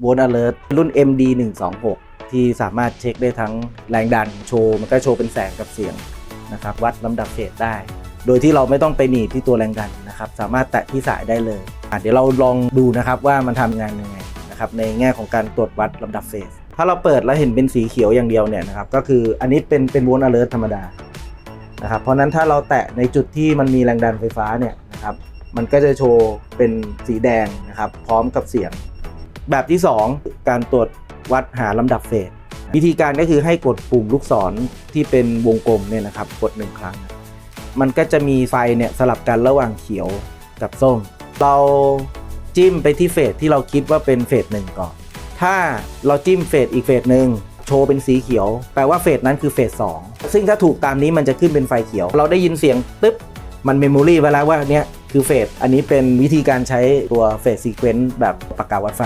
โวลต์ alert รุ่น MD 126ที่สามารถเช็คได้ทั้งแรงดันโชว์ มันก็โชว์เป็นแสงกับเสียงนะครับ วัดลำดับเฟสได้ โดยที่เราไม่ต้องไปหนีบที่ตัวแรงดันนะครับ สามารถแตะที่สายได้เลยเดี๋ยวเราลองดูนะครับว่ามันทำงานยังไงนะครับในแง่ของการตรวจวัดลำดับเฟสถ้าเราเปิดแล้วเห็นเป็นสีเขียวอย่างเดียวเนี่ยนะครับก็คืออันนี้เป็นเป็นโวลต์ alert ธรรมดานะครับเพราะนั้นถ้าเราแตะในจุดที่มันมีแรงดันไฟฟ้าเนี่ยนะครับมันก็จะโชว์เป็นสีแดงนะครับ พร้อมกับเสียง แบบที่ 2 การตรวจวัดหาลำดับเฟสวิธีการก็คือให้กดปุ่มลูกศรที่เป็นวงกลมเนี่ยนะครับ กดหนึ่งครั้ง มันก็จะมีไฟเนี่ยสลับกันระหว่างเขียวกับส้ม เราจิ้มไปที่เฟสที่เราคิดว่าเป็นเฟสหนึ่งก่อน ถ้าเราจิ้มเฟสอีกเฟสหนึ่งโชว์เป็นสีเขียว แปลว่าเฟสนั้นคือเฟสสองซึ่งถ้าถูกตามนี้มันจะขึ้นเป็นไฟเขียว เราได้ยินเสียงตึ๊บ มันเมมโมรีไว้แล้วว่าเนี้ยคือเฟส อันนี้เป็นวิธีการใช้ตัวเฟสซีเควนต์แบบปากกาวัดไฟ